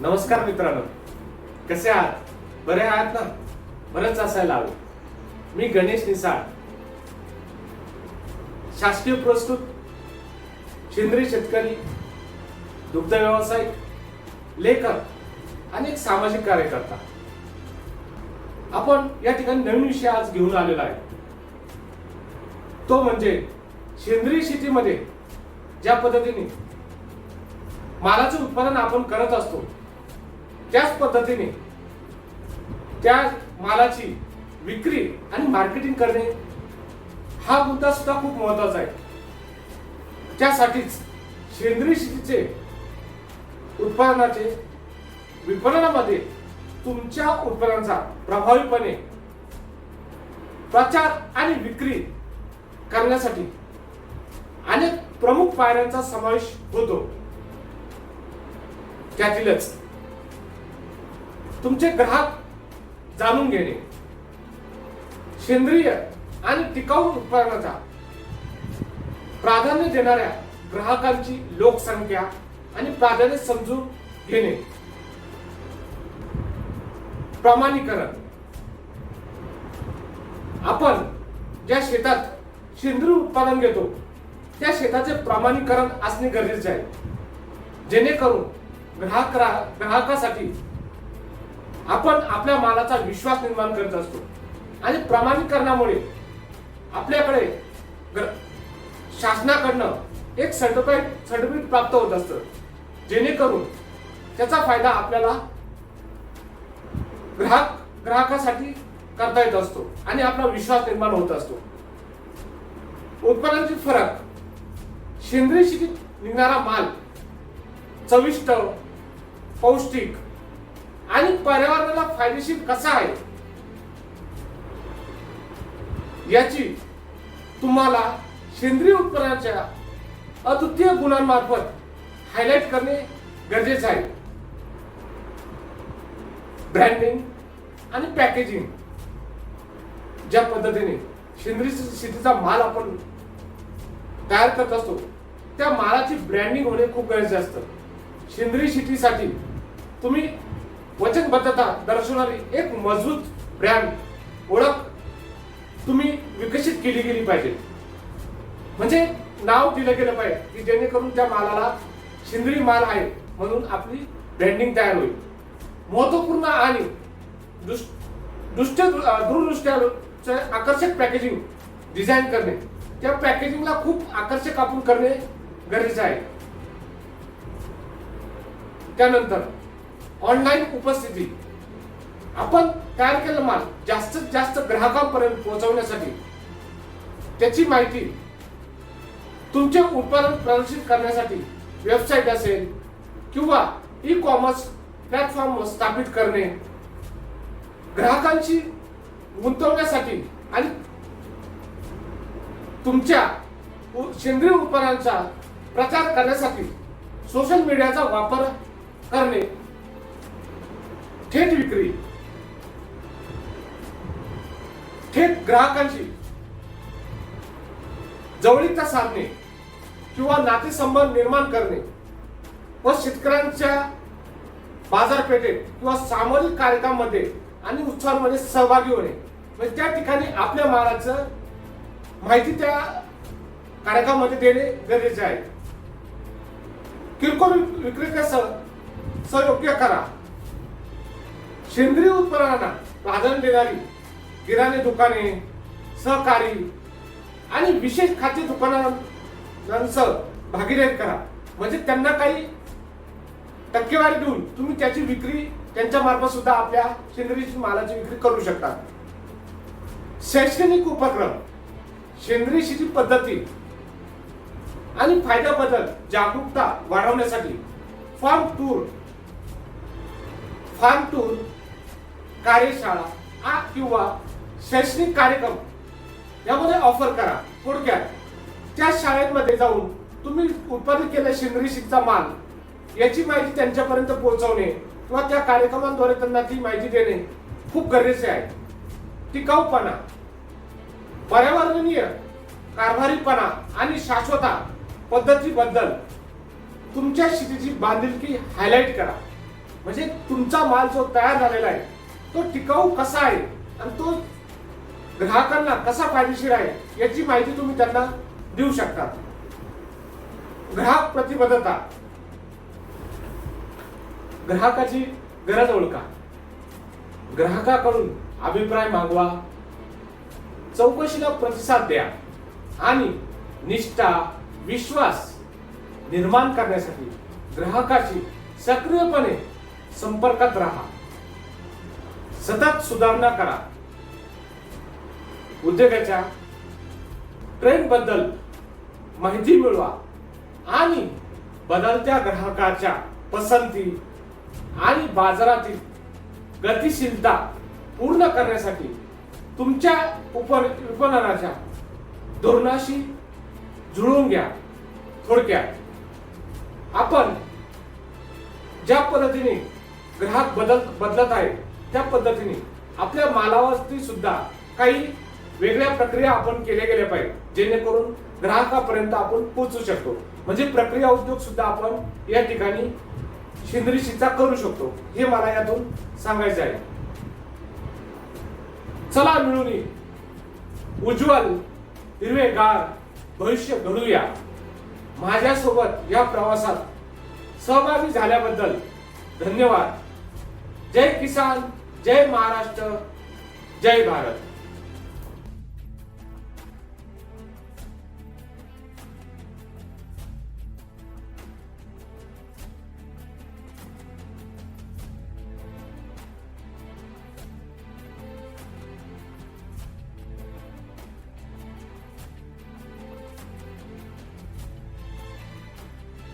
नमस्कार मित्रांनो. कसे आहात? बरे आहात ना? बरंच असायला हवं. मी गणेश निसाळ. शासकीय प्रस्तुत सेंद्रिय शेतकरी दुग्ध व्यावसायिक लेखक आणि एक सामाजिक कार्यकर्ता. आपण या ठिकाणी नवीन विषय आज घेऊन आलेला आहे. तो म्हणजे सेंद्रिय शेतीमध्ये ज्या पद्धतीने मालाचं उत्पादन आपण करत असतो त्याच पद्धतीने त्या मालाची विक्री आणि मार्केटिंग करणे हा मुद्दा सुद्धा खूप महत्त्वाचा आहे. त्यासाठीच सेंद्रिय शेतीचे उत्पादनाचे विपणनामध्ये तुमच्या उत्पादनाचा प्रभावीपणे प्रचार आणि विक्री करण्यासाठी अनेक प्रमुख पायऱ्यांचा समावेश होतो. त्यातीलच तुमचे ग्राहक जाणून घेणे सेंद्रिय आणि टिकाऊ उत्पादनाचा प्राधान्य देणाऱ्या ग्राहकांची लोकसंख्या आणि प्राधान्य समजून घेणे. प्रमाणीकरण. आपण ज्या शेतात सेंद्रिय उत्पादन घेतो त्या शेताचे प्रमाणीकरण असणे गरजेचे आहे. जेणेकरून ग्राहक ग्राहकासाठी आपण आपल्या मालाचा विश्वास निर्माण करत असतो. आणि प्रमाणीकरणामुळे आपल्याकडे शासनाकडनं एक सर्टिफाईड सर्टिफिकेट प्राप्त होत असतं. जेणेकरून त्याचा फायदा आपल्याला ग्राहक ग्राहकासाठी करता येत असतो आणि आपला विश्वास निर्माण होत असतो. उत्पादनाचे फरक. सेंद्रिय शेतीत निघणारा माल चविष्ट पौष्टिक आणि पर्यावरणाला फायदेशीर कसा आहे? याची तुम्हाला सेंद्रिय उत्पन्नाच्या अद्वितीय गुणांमार्फत हायलाइट करणे गरजेचे आहे. ब्रँडिंग आणि पॅकेजिंग ज्या पद्धतीने सेंद्रिय शेतीचा माल आपण तयार करत असतो त्या मालाची ब्रँडिंग होणे खूप गरजेचे असतं. सेंद्रिय शेतीसाठी तुम्ही वचनबद्धता दर्शवणारी एक मजबूत ब्रँड ओळख तुम्ही विकसित केली गेली पाहिजे. म्हणजे नाव दिलं गेलं पाहिजे की जेणेकरून त्या मालाला शिंदरी माल आहे म्हणून आपली ब्रँडिंग तयार होईल. महत्त्वपूर्ण आणि दुष्ट दूरदृष्ट्या आकर्षक पॅकेजिंग डिझाईन करणे. त्या पॅकेजिंगला खूप आकर्षक आपण करणे गरजेचे आहे. त्यानंतर ऑनलाईन उपस्थिती. आपण तयार केलेला माल? जास्तीत जास्त ग्राहकांपर्यंत पोहोचवण्यासाठी. त्याची माहिती तुमचे उत्पादन प्रदर्शित करण्यासाठी वेबसाईट असेल किंवा ई कॉमर्स प्लॅटफॉर्म स्थापित करणे. ग्राहकांशी गुंतवण्यासाठी आणि तुमच्या सेंद्रिय उत्पादनांचा प्रचार करण्यासाठी सोशल मीडियाचा वापर करणे. थेट विक्री. थेट ग्राहकांशी. जवळीकता साधणे किंवा नातेसंबंध निर्माण करणे व शेतकऱ्यांच्या बाजारपेठेत किंवा सामाजिक कार्यक्रमामध्ये आणि उत्सवांमध्ये सहभागी होणे. म्हणजे त्या ठिकाणी आपल्या मालाचं माहिती त्या कार्यक्रमामध्ये देणे गरजेचे आहे. किरकोळ विक्रेत्या सहयोग्य करा. सेंद्रिय उत्पादनांना प्राधान्य देणारी किराणे दुकाने सहकारी आणि विशेष खाद्य दुकानांसह भागीदारी करा. म्हणजे त्यांना काही टक्केवारी देऊन तुम्ही त्याची विक्री त्यांच्या मार्फत सुद्धा आपल्या सेंद्रिय मालाची विक्री करू शकता. शैक्षणिक उपक्रम सेंद्रिय शेती पद्धती आणि फायद्याबद्दल जागरूकता वाढवण्यासाठी फार्म टूर फार्म टूर कार्यशाळा आ किंवा शैक्षणिक कार्यक्रम यामध्ये ऑफर करा. थोडक्यात त्या शाळेमध्ये जाऊन तुम्ही उत्पादित केलेला सेंद्रिय माल याची माहिती त्यांच्यापर्यंत पोहोचवणे किंवा त्या कार्यक्रमांद्वारे त्यांना ती माहिती देणे खूप गरजेचे आहे. टिकाऊपणा पर्यावरणीय कारभारीपणा आणि शाश्वता पद्धतीबद्दल तुमच्या शेतीची बांधिलकी हायलाइट करा. म्हणजे तुमचा माल जो तयार झालेला आहे तो टिकाऊ कसा आहे? आणि तो ग्राहकांना कसा फायदेशीर आहे याची माहिती तुम्ही त्यांना देऊ शकता. ग्राहक प्रतिबद्धता. ग्राहकाची गरज ओळखा. ग्राहकाकडून अभिप्राय मागवा. चौकशीला प्रतिसाद द्या. आणि निष्ठा विश्वास निर्माण करण्यासाठी ग्राहकाची सक्रियपणे संपर्कात राहा. सतत सुधारणा करा. उद्योगाच्या ट्रेंडबद्दल माहिती मिळवा आणि बदलत्या ग्राहकाच्या पसंती आणि बाजारातील गतिशीलता पूर्ण करण्यासाठी तुमच्या उप विपणनाच्या धोरणाशी जुळवून घ्या थोडक्यात. आपण ज्या पद्धतीने ग्राहक बदल बदलत आहे त्या पद्धतीने आपल्या मालावरती सुद्धा काही वेगळ्या प्रक्रिया आपण केल्या गेल्या पाहिजे जेणेकरून ग्राहकापर्यंत आपण पोहोचू शकतो. म्हणजे प्रक्रिया उद्योग सुद्धा आपण या ठिकाणी शिंद्रीशीचा करू शकतो. हे मला यातून सांगायचं आहे. चला मिळून उज्ज्वल हिरवेगार भविष्य घडूया. माझ्यासोबत या प्रवासात सहभागी झाल्याबद्दल धन्यवाद. जय किसान जय महाराष्ट्र जय भारत।